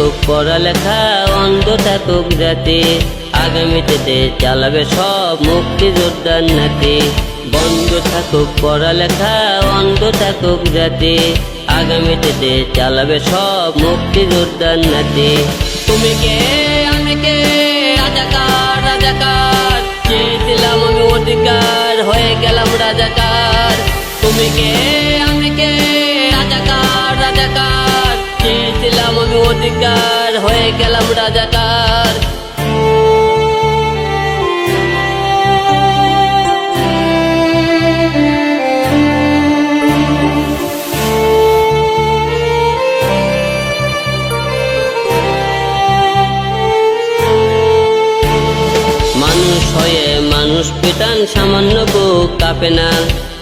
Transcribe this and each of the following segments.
থাকুক পড়ালেখা অন্ধ থাকুক জাতি। আগামীতে চালাবে সব মুক্তিযোদ্ধার নাতি। বন্ধ থাকুক, পড়ালেখা অন্ধ থাকুক জাতি। আগামীতে চালাবে সব মুক্তিযোদ্ধার নাতি। তুমি কে? আমি কে? রাজাকার রাজাকার। চেয়েছিলাম আমি অধিকার, হয়ে গেলাম রাজাকার। তুমি কে? অধিকার হয়ে গেলাম রাজাকার। মানুষ হয়ে মানুষ, পেটান সামান্য বুক কাঁপে না।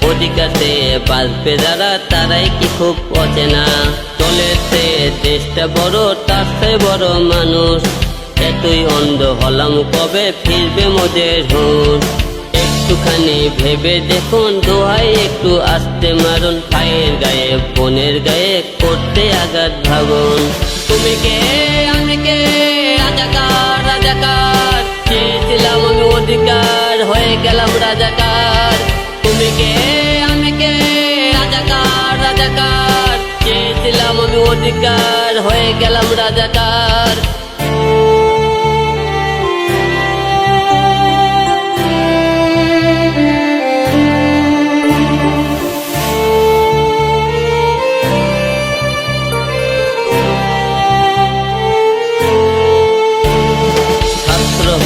অধিকারে বাঁচবে যারা, তারাই কি খুব অচেনা। চলেছে দেশটা বড় তার বড় মানুষ। এতই অন্ধ হলাম কবে ফিরবে মোদের হুঁশ? একটুখানি ভেবে দেখুন দোহাই একটু আসতে মারুন। ভাইয়ের গায়ে, বোনের গায়ে করতে আঘাত ভাবুন। তুমি কে? আমি কে? রাজাকার রাজাকার। চেয়েছিলাম আমি অধিকার, হয়ে গেলাম রাজাকার। তুমি কে? আমি কে? রাজাকার রাজাকার। চেয়েছিলাম আমি অধিকার, হয়ে গেলাম রাজাকার।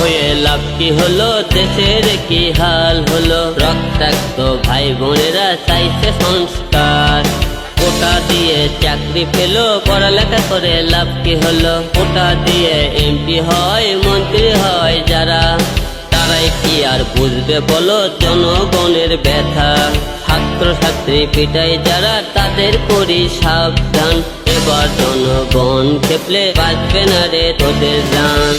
হয়ে লাভ কি হলো? দেশের কি হাল হলো? রক্তাক্ত ভাই বোনেরা চাইছে সংস্কার। দিয়ে চাকরি পেল, পড়ালেখা করে লাভ কি হলো? কোটা দিয়ে এমপি হয়, মন্ত্রী হয় যারা। তারাই কি আর বুঝবে বলো? জনগণের ব্যথা। ছাত্র ছাত্রী পিটাই যারা, তাদের করি সাবধান। এবার জনগণ খেপলে বাঁচবে না রে তোদের জান।